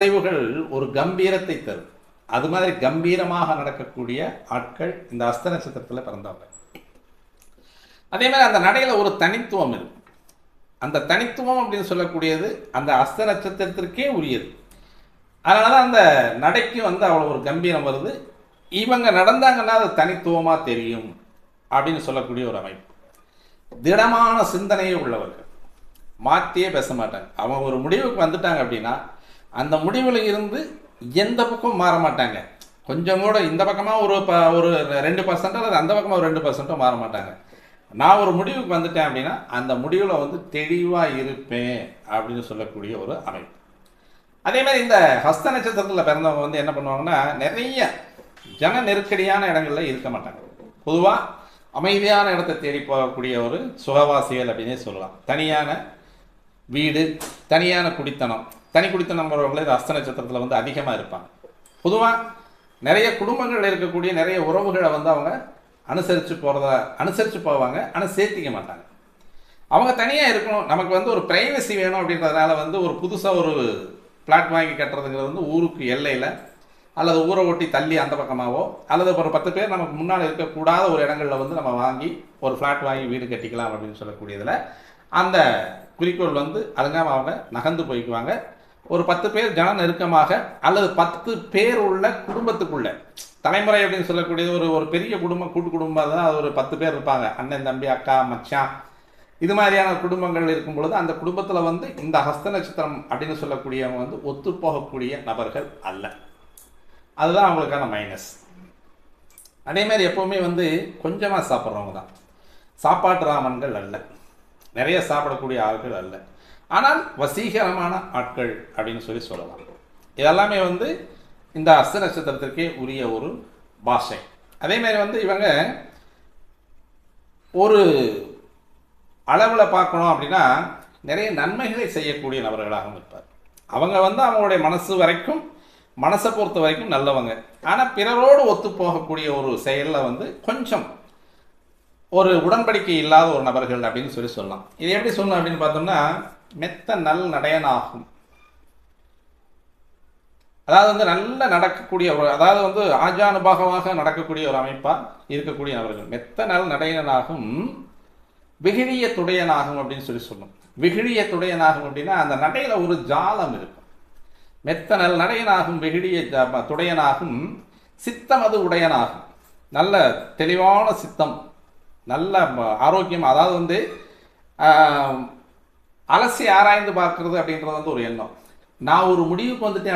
அசைவுகள் ஒரு கம்பீரத்தை தரும். அது மாதிரி கம்பீரமாக நடக்கக்கூடிய ஆட்கள் இந்த அஸ்த நட்சத்திரத்தில் பிறந்தவங்க. அதே மாதிரி அந்த நடையில் ஒரு தனித்துவம் இருக்கு. அந்த தனித்துவம் அப்படின்னு சொல்லக்கூடியது அந்த அஸ்த நட்சத்திரத்திற்கே உரியது. அதனால தான் அந்த நடைக்கு வந்து அவ்வளோ ஒரு கம்பீரம் வருது. இவங்க நடந்தாங்கன்னா அது தனித்துவமாக தெரியும் அப்படின்னு சொல்லக்கூடிய ஒரு அமைப்பு. திடமான சிந்தனையே உள்ளவர்கள். மாற்றியே பேச மாட்டாங்க. அவங்க ஒரு முடிவுக்கு வந்துட்டாங்க அப்படின்னா அந்த முடிவில் இருந்து எந்த பக்கம் மாற மாட்டாங்க. கொஞ்சம் கூட இந்த பக்கமாக ஒரு ப ஒரு ரெண்டு பர்சன்ட் அல்லது அந்த பக்கமாக ஒரு ரெண்டு பர்சன்ட்டோ மாற மாட்டாங்க. நான் ஒரு முடிவுக்கு வந்துட்டேன் அப்படின்னா அந்த முடிவில் வந்து தெளிவாக இருப்பேன் அப்படின்னு சொல்லக்கூடிய ஒரு அமைப்பு. அதே மாதிரி இந்த ஹஸ்த நட்சத்திரத்தில் பிறந்தவங்க வந்து என்ன பண்ணுவாங்கன்னா நிறைய ஜன நெருக்கடியான இடங்களில் இருக்க மாட்டாங்க. பொதுவாக அமைதியான இடத்தை தேடி போகக்கூடிய ஒரு சுகவாசிகள் அப்படின்னே சொல்லலாம். தனியான வீடு தனியான குடித்தனம் தனி குடித்த நம்புறவங்களே இந்த அஸ்த நட்சத்திரத்தில் வந்து அதிகமாக இருப்பாங்க. பொதுவாக நிறைய குடும்பங்களில் இருக்கக்கூடிய நிறைய உறவுகளை வந்து அவங்க அனுசரித்து போகிறத அனுசரித்து போவாங்க ஆனால் சேர்த்திக்க மாட்டாங்க. அவங்க தனியாக இருக்கணும். நமக்கு வந்து ஒரு ப்ரைவசி வேணும் அப்படின்றதுனால வந்து ஒரு புதுசாக ஒரு பிளாட் வாங்கி கட்டுறதுங்கிறது வந்து ஊருக்கு எல்லையில் அல்லது ஊரை ஒட்டி தள்ளி அந்த பக்கமாகவோ அல்லது ஒரு பத்து பேர் நமக்கு முன்னால் இருக்கக்கூடாத ஒரு இடங்களில் வந்து நம்ம வாங்கி ஒரு ஃப்ளாட் வாங்கி வீடு கட்டிக்கலாம் அப்படின்னு சொல்லக்கூடியதில் அந்த குறிக்கோள் வந்து அதுங்காம அவங்க நகர்ந்து போய்க்குவாங்க. ஒரு பத்து பேர் ஜன நெருக்கமாக அல்லது பத்து பேர் உள்ள குடும்பத்துக்குள்ள. தலைமுறை அப்படின்னு சொல்லக்கூடியது ஒரு ஒரு பெரிய குடும்பம் கூட்டு குடும்பம் தான் அது ஒரு பத்து பேர் இருப்பாங்க. அண்ணன் தம்பி அக்கா மச்சான். இது மாதிரியான குடும்பங்கள் இருக்கும் பொழுது அந்த குடும்பத்தில் வந்து இந்த ஹஸ்த நட்சத்திரம் அப்படின்னு சொல்லக்கூடியவங்க வந்து ஒத்து போகக்கூடிய நபர்கள் அல்ல. அதுதான் அவங்களுக்கான மைனஸ் அதேமாதிரி எப்போவுமே வந்து கொஞ்சமாக சாப்பிட்றவங்க தான். சாப்பாட்டு ராமன்கள் அல்ல. நிறைய சாப்பிடக்கூடிய ஆட்கள் அல்ல. ஆனால் வசீகரமான ஆட்கள் அப்படின்னு சொல்லி சொல்லலாம். இதெல்லாமே வந்து இந்த அஸ்த நட்சத்திரத்திற்கே உரிய ஒரு பாஷை. அதே மாதிரி வந்து இவங்க ஒரு அளவில் பார்க்கணும் அப்படின்னா நிறைய நன்மைகளை செய்யக்கூடிய நபர்களாகவும் இருப்பார். அவங்க வந்து அவங்களுடைய மனசு வரைக்கும் மனசை பொறுத்த வரைக்கும் நல்லவங்க. ஆனால் பிறரோடு ஒத்து போகக்கூடிய ஒரு செயலில் வந்து கொஞ்சம் ஒரு உடன்படிக்கை இல்லாத ஒரு நபர்கள் அப்படின்னு சொல்லி சொல்லலாம். இது எப்படி சொல்லணும் அப்படின்னு பார்த்தோம்னா மெத்த நல் நடையனாகும். அதாவது வந்து நல்ல நடக்கக்கூடிய ஒரு அதாவது வந்து ஆஜானுபாகமாக நடக்கக்கூடிய ஒரு அமைப்பாக இருக்கக்கூடிய நபர்கள். மெத்த நல் நடையனாகும் விகிழிய துடையனாகும் அப்படின்னு சொல்லி சொல்லணும் விகிழிய துடையனாகும் அப்படின்னா அந்த நடையில் ஒரு ஜாலம் இருக்கும். மெத்த நல் நடையனாகும் வெகிடிய துடையனாகும் சித்தம் அது உடையனாகும். நல்ல தெளிவான சித்தம் நல்ல ஆரோக்கியம் அதாவது வந்து அலசி ஆராய்ந்து பார்க்கறது அப்படின்றது வந்து ஒரு எண்ணம். நான் ஒரு முடிவுக்கு வந்துட்டேன்